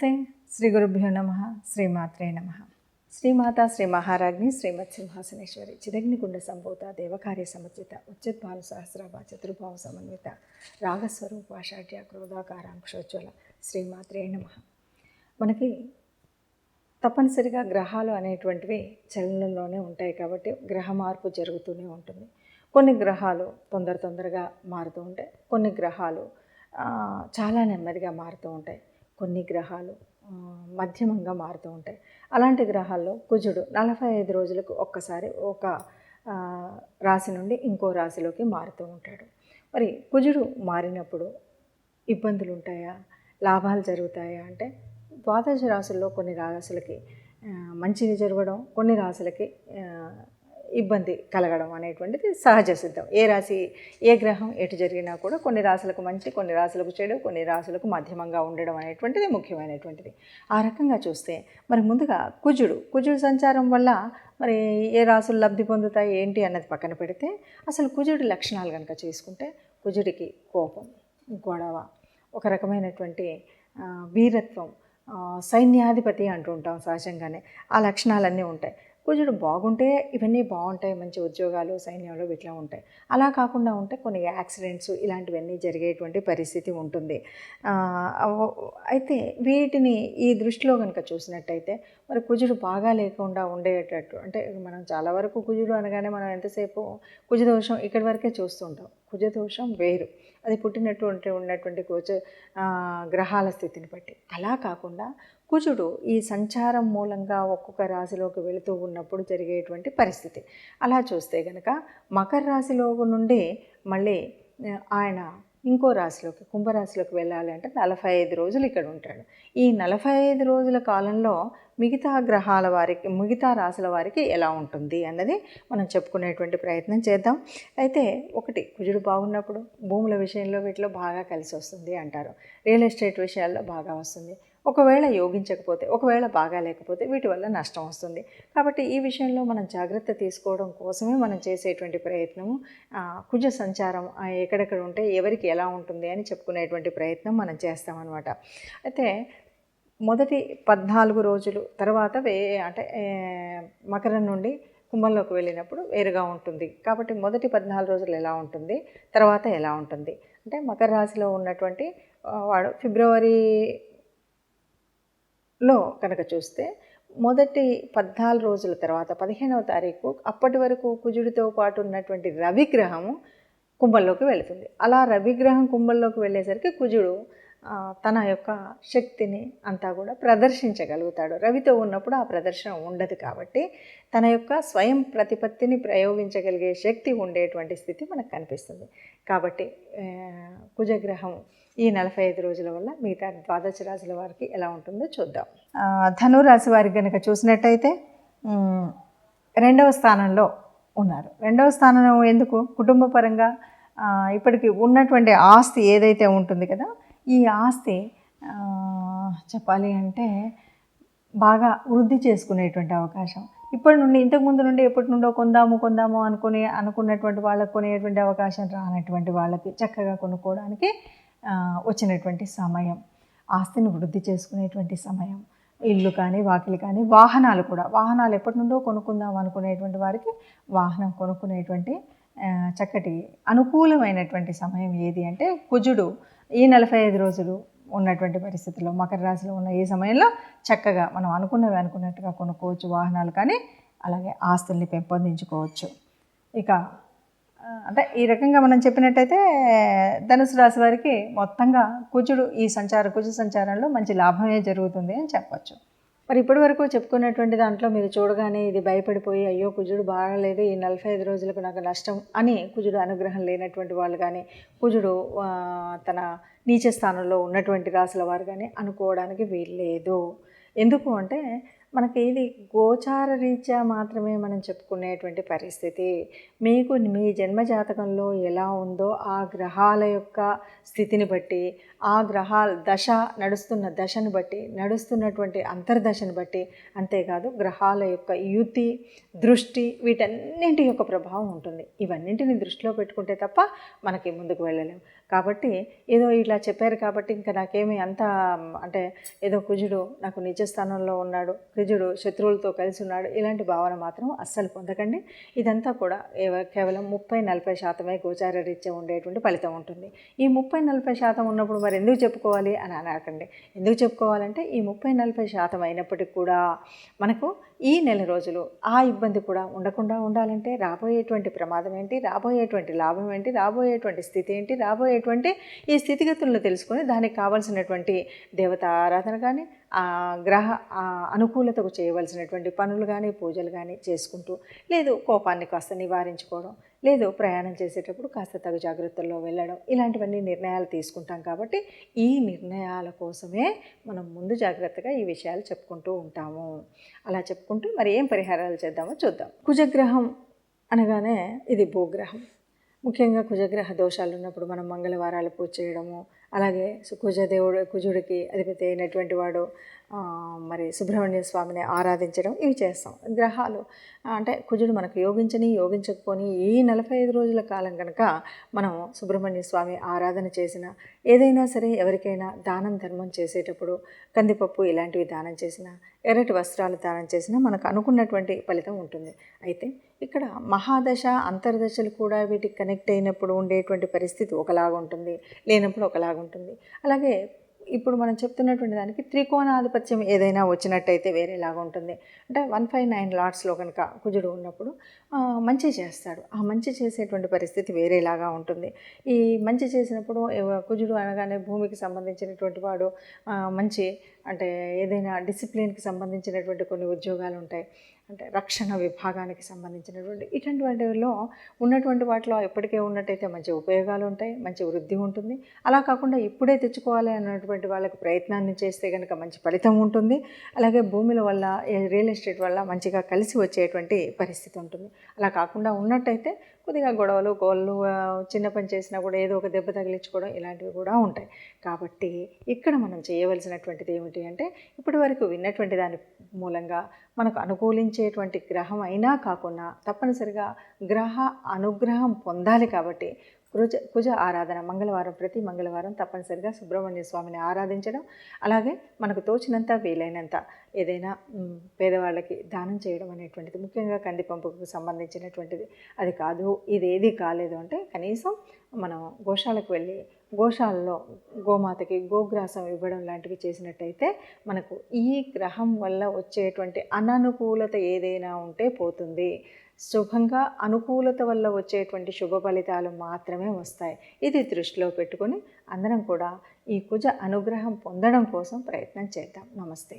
నమస్తే. శ్రీ గురుభ్యో నమ. శ్రీమాత్రే నమ. శ్రీమాత శ్రీ మహారాజ్ని శ్రీమత్ సింహాసనేశ్వరి చిదగ్నిగుండ సంభూత దేవకార్య సమర్జిత ఉచ్చద్భాను సహస్రాభ చతుర్భావ సమన్విత రాగస్వరూప షాఢ్య క్రోధాకారాంక్షోజ్వల శ్రీమాత్రే నమ. మనకి తప్పనిసరిగా గ్రహాలు అనేటువంటివి చలనంలోనే ఉంటాయి కాబట్టి గ్రహ మార్పు జరుగుతూనే ఉంటుంది. కొన్ని గ్రహాలు తొందర తొందరగా మారుతూ ఉంటాయి. కొన్ని గ్రహాలు చాలా నెమ్మదిగా మారుతూ ఉంటాయి. కొన్ని గ్రహాలు మధ్యమంగా మారుతూ ఉంటాయి. అలాంటి గ్రహాల్లో కుజుడు నలభై ఐదు రోజులకు ఒక్కసారి ఒక రాశి నుండి ఇంకో రాశిలోకి మారుతూ ఉంటాడు. మరి కుజుడు మారినప్పుడు ఇబ్బందులు ఉంటాయా? లాభాలు జరుగుతాయా? అంటే ద్వాదశ రాశుల్లో కొన్ని రాశులకి మంచిది జరగడం కొన్ని రాశులకి ఇబ్బంది కలగడం అనేటువంటిది సహజ సిద్ధం. ఏ రాశి ఏ గ్రహం ఎటు జరిగినా కూడా కొన్ని రాశులకు మంచి కొన్ని రాశులకు చెడు కొన్ని రాశులకు మధ్యమంగా ఉండడం అనేటువంటిది ముఖ్యమైనటువంటిది. ఆ రకంగా చూస్తే మరి ముందుగా కుజుడు కుజుడు సంచారం వల్ల మరి ఏ రాశులు లబ్ధి పొందుతాయి ఏంటి అన్నది పక్కన పెడితే అసలు కుజుడి లక్షణాలు కనుక చేసుకుంటే కుజుడికి కోపం గొడవ ఒక రకమైనటువంటి వీరత్వం సైన్యాధిపతి అంటూ ఉంటాం సహజంగానే. ఆ లక్షణాలన్నీ ఉంటాయి. కొంచెం బాగుంటే ఇవన్నీ బాగుంటాయి మంచి ఉద్యోగాలు సైన్యంలో ఇట్లా ఉంటాయి. అలా కాకుండా ఉంటే కొన్ని యాక్సిడెంట్స్ ఇలాంటివన్నీ జరిగేటువంటి పరిస్థితి ఉంటుంది. అయితే వీటిని ఈ దృష్టిలో కనుక చూసినట్టయితే మరి కుజుడు బాగా లేకుండా ఉండేటట్టు. అంటే మనం చాలా వరకు కుజుడు అనగానే మనం ఎంతసేపు కుజదోషం ఇక్కడి వరకే చూస్తుంటాం. కుజదోషం వేరు. అది పుట్టినటువంటి ఉన్నటువంటి కుజ గ్రహాల స్థితిని బట్టి. అలా కాకుండా కుజుడు ఈ సంచారం మూలంగా ఒక్కొక్క రాశిలోకి వెళుతూ ఉన్నప్పుడు జరిగేటువంటి పరిస్థితి. అలా చూస్తే కనుక మకర రాశిలో నుండి మళ్ళీ ఆయన ఇంకో రాశిలోకి కుంభరాశిలోకి వెళ్ళాలి అంటే నలభై ఐదు రోజులు ఇక్కడ ఉంటాడు. ఈ నలభై ఐదు రోజుల కాలంలో మిగతా గ్రహాల వారికి మిగతా రాశుల వారికి ఎలా ఉంటుంది అన్నది మనం చెప్పుకునేటువంటి ప్రయత్నం చేద్దాం. అయితే ఒకటి కుజుడు బాగున్నప్పుడు భూముల విషయంలో వీటిలో బాగా కలిసి వస్తుంది అంటారు. రియల్ ఎస్టేట్ విషయాల్లో బాగా వస్తుంది. ఒకవేళ యోగించకపోతే ఒకవేళ బాగా లేకపోతే వీటి వల్ల నష్టం వస్తుంది. కాబట్టి ఈ విషయంలో మనం జాగ్రత్త తీసుకోవడం కోసమే మనం చేసేటువంటి ప్రయత్నము. కుజ సంచారం ఎక్కడెక్కడ ఉంటే ఎవరికి ఎలా ఉంటుంది అని చెప్పుకునేటువంటి ప్రయత్నం మనం చేస్తామన్నమాట. అయితే మొదటి పద్నాలుగు రోజులు తర్వాత వే అంటే మకరం నుండి కుంభంలోకి వెళ్ళినప్పుడు వేరుగా ఉంటుంది. కాబట్టి మొదటి పద్నాలుగు రోజులు ఎలా ఉంటుంది తర్వాత ఎలా ఉంటుంది? అంటే మకర రాశిలో ఉన్నటువంటి వాడు ఫిబ్రవరి లో కనుక చూస్తే మొదటి పద్నాలుగు రోజుల తర్వాత పదిహేనవ తారీఖు అప్పటి వరకు కుజుడితో పాటు ఉన్నటువంటి రవిగ్రహము కుంభంలోకి వెళుతుంది. అలా రవిగ్రహం కుంభంలోకి వెళ్ళేసరికి కుజుడు తన యొక్క శక్తిని అంతా కూడా ప్రదర్శించగలుగుతాడు. రవితో ఉన్నప్పుడు ఆ ప్రదర్శన ఉండదు కాబట్టి తన యొక్క స్వయం ప్రతిపత్తిని ప్రయోగించగలిగే శక్తి ఉండేటువంటి స్థితి మనకు కనిపిస్తుంది. కాబట్టి కుజగ్రహం ఈ నలభై ఐదు రోజుల వల్ల మిగతా ద్వాదశ రాశుల వారికి ఎలా ఉంటుందో చూద్దాం. ధనురాశి వారికి కనుక చూసినట్టయితే రెండవ స్థానంలో ఉన్నారు. రెండవ స్థానం ఎందుకు? కుటుంబ పరంగా ఇప్పటికి ఉన్నటువంటి ఆస్తి ఏదైతే ఉంటుంది కదా ఈ ఆస్తి చెప్పాలి అంటే బాగా వృద్ధి చేసుకునేటువంటి అవకాశం. ఇప్పటి నుండి ఇంతకు ముందు నుండి ఎప్పటి నుండో కొందాము కొందాము అనుకుని అనుకున్నటువంటి వాళ్ళకి కొనేటువంటి అవకాశం రానటువంటి వాళ్ళకి చక్కగా కొనుక్కోవడానికి వచ్చినటువంటి సమయం. ఆస్తిని వృద్ధి చేసుకునేటువంటి సమయం. ఇల్లు కానీ వాకిలి కానీ వాహనాలు కూడా. వాహనాలు ఎప్పటి నుండో కొనుక్కుందాం అనుకునేటువంటి వారికి వాహనం కొనుక్కునేటువంటి చక్కటి అనుకూలమైనటువంటి సమయం ఏది అంటే కుజుడు. ఈ నలభై ఐదు రోజులు ఉన్నటువంటి పరిస్థితుల్లో మకర రాశిలో ఉన్న ఈ సమయంలో చక్కగా మనం అనుకున్నవి అనుకున్నట్టుగా కొనుక్కోవచ్చు వాహనాలు కానీ అలాగే ఆస్తుల్ని పెంపొందించుకోవచ్చు. ఇక అంటే ఈ రకంగా మనం చెప్పినట్టయితే ధనుసు రాశి వారికి మొత్తంగా కుజుడు ఈ సంచార కుజ సంచారంలో మంచి లాభమే జరుగుతుంది అని చెప్పచ్చు. మరి ఇప్పటి వరకు చెప్పుకున్నటువంటి దాంట్లో మీరు చూడగానే ఇది భయపడిపోయి అయ్యో కుజుడు బాగాలేదు ఈ నలభై ఐదు రోజులకు నాకు నష్టం అని కుజుడు అనుగ్రహం లేనటువంటి వాళ్ళు కానీ కుజుడు తన నీచ స్థానంలో ఉన్నటువంటి రాశుల వారు కానీ అనుకోవడానికి వీల్లేదు. ఎందుకు అంటే మనకి ఇది గోచార రీత్యా మాత్రమే మనం చెప్పుకునేటువంటి పరిస్థితి. మీకు మీ జన్మ జాతకంలో ఎలా ఉందో ఆ గ్రహాల యొక్క స్థితిని బట్టి ఆ గ్రహాల దశ నడుస్తున్న దశను బట్టి నడుస్తున్నటువంటి అంతర్దశను బట్టి అంతేకాదు గ్రహాల యొక్క యుతి దృష్టి వీటన్నింటి యొక్క ప్రభావం ఉంటుంది. ఇవన్నింటిని దృష్టిలో పెట్టుకుంటే తప్ప మనకి ముందుకు వెళ్ళలేము కాబట్టి ఏదో ఇట్లా చెప్పారు కాబట్టి ఇంకా నాకేమి అంత అంటే ఏదో కుజుడు నాకు నిజ స్థానంలో ఉన్నాడు కుజుడు శత్రువులతో కలిసి ఉన్నాడు ఇలాంటి భావన మాత్రం అస్సలు పొందకండి. ఇదంతా కూడా కేవలం ముప్పై నలభై శాతమే గోచార రీత్యా ఉండేటువంటి ఫలితం ఉంటుంది. ఈ ముప్పై నలభై శాతం ఉన్నప్పుడు మరి ఎందుకు చెప్పుకోవాలి అని అనకండి. ఎందుకు చెప్పుకోవాలంటే ఈ ముప్పై నలభై శాతం అయినప్పటికీ కూడా మనకు ఈ నెల రోజులు ఆ ఇబ్బంది కూడా ఉండకుండా ఉండాలంటే రాబోయేటువంటి ప్రమాదం ఏంటి? రాబోయేటువంటి లాభం ఏంటి? రాబోయేటువంటి స్థితి ఏంటి? రాబోయేటువంటి ఈ స్థితిగతులను తెలుసుకొని దానికి కావాల్సినటువంటి దేవత ఆరాధన కానీ గ్రహ అనుకూలతకు చేయవలసినటువంటి పనులు కానీ పూజలు కానీ చేసుకుంటూ లేదు కోపాన్ని కాస్త నివారించుకోవడం లేదు ప్రయాణం చేసేటప్పుడు కాస్త తగు జాగ్రత్తల్లో వెళ్ళడం ఇలాంటివన్నీ నిర్ణయాలు తీసుకుంటాం కాబట్టి ఈ నిర్ణయాల కోసమే మనం ముందు జాగ్రత్తగా ఈ విషయాలు చెప్పుకుంటూ ఉంటాము. అలా చెప్పుకుంటూ మరి ఏం పరిహారాలు చేద్దామో చూద్దాం. కుజగ్రహం అనగానే ఇది భూగ్రహం. ముఖ్యంగా కుజగ్రహ దోషాలు ఉన్నప్పుడు మనం మంగళవారాలు పూజ చేయడము అలాగే సు- కుజదేవుడు కుజుడికి అధిపతి అయినటువంటి వాడు మరి సుబ్రహ్మణ్య స్వామిని ఆరాధించడం ఇవి చేస్తాం. గ్రహాలు అంటే కుజుడు మనకు యోగించని యోగించకపోని ఈ నలభై ఐదు రోజుల కాలం కనుక మనం సుబ్రహ్మణ్య స్వామి ఆరాధన చేసిన ఏదైనా సరే ఎవరికైనా దానం ధర్మం చేసేటప్పుడు కందిపప్పు ఇలాంటివి దానం చేసినా ఎర్రటి వస్త్రాలు దానం చేసినా మనకు అనుకున్నటువంటి ఫలితం ఉంటుంది. అయితే ఇక్కడ మహాదశ అంతర్దశలు కూడా వీటికి కనెక్ట్ అయినప్పుడు ఉండేటువంటి పరిస్థితి ఒకలాగా ఉంటుంది లేనప్పుడు ఒకలాగా ఉంటుంది. అలాగే ఇప్పుడు మనం చెప్తున్నటువంటి దానికి త్రికోణాధిపత్యం ఏదైనా వచ్చినట్టయితే వేరేలాగా ఉంటుంది. అంటే వన్ ఫైవ్ నైన్ లాట్స్లో కనుక కుజుడు ఉన్నప్పుడు మంచి చేస్తాడు. ఆ మంచి చేసేటువంటి పరిస్థితి వేరేలాగా ఉంటుంది. ఈ మంచి చేసినప్పుడు కుజుడు అనగానే భూమికి సంబంధించినటువంటి వాడు మంచి అంటే ఏదైనా డిసిప్లిన్కి సంబంధించినటువంటి కొన్ని ఉద్యోగాలు ఉంటాయి అంటే రక్షణ విభాగానికి సంబంధించినటువంటి ఇటువంటిలో ఉన్నటువంటి వాటిలో ఎప్పటికే ఉన్నట్టయితే మంచి ఉపయోగాలు ఉంటాయి మంచి వృద్ధి ఉంటుంది. అలా కాకుండా ఇప్పుడే తెచ్చుకోవాలి అన్నటువంటి వాళ్ళకి ప్రయత్నాన్ని చేస్తే కనుక మంచి ఫలితం ఉంటుంది. అలాగే భూముల వల్ల రియల్ ఎస్టేట్ వల్ల మంచిగా కలిసి వచ్చేటువంటి పరిస్థితి ఉంటుంది. అలా కాకుండా ఉన్నట్టయితే కొద్దిగా గొడవలు గోళ్ళు చిన్న పని చేసినా కూడా ఏదో ఒక దెబ్బ తగిలించుకోవడం ఇలాంటివి కూడా ఉంటాయి. కాబట్టి ఇక్కడ మనం చేయవలసినటువంటిది ఏమిటి అంటే ఇప్పటి వరకు విన్నటువంటి దాని మూలంగా మనకు అనుకూలించేటువంటి గ్రహం అయినా కాకుండా తప్పనిసరిగా గ్రహ అనుగ్రహం పొందాలి కాబట్టి కుజ కుజ ఆరాధన మంగళవారం ప్రతి మంగళవారం తప్పనిసరిగా సుబ్రహ్మణ్య స్వామిని ఆరాధించడం. అలాగే మనకు తోచినంత వీలైనంత ఏదైనా పేదవాళ్ళకి దానం చేయడం అనేటువంటిది ముఖ్యంగా కందిపంపుకు సంబంధించినటువంటిది. అది కాదు ఇది ఏది కాలేదు అంటే కనీసం మనం గోశాలకు వెళ్ళి గోశాలలో గోమాతకి గోగ్రాసం ఇవ్వడం లాంటివి చేసినట్టయితే మనకు ఈ గ్రహం వల్ల వచ్చేటువంటి అననుకూలత ఏదైనా ఉంటే పోతుంది. శుభంగా అనుకూలత వల్ల వచ్చేటువంటి శుభ ఫలితాలు మాత్రమే వస్తాయి. ఇది దృష్టిలో పెట్టుకొని అందరం కూడా ఈ కుజ అనుగ్రహం పొందడం కోసం ప్రయత్నం చేద్దాం. నమస్తే.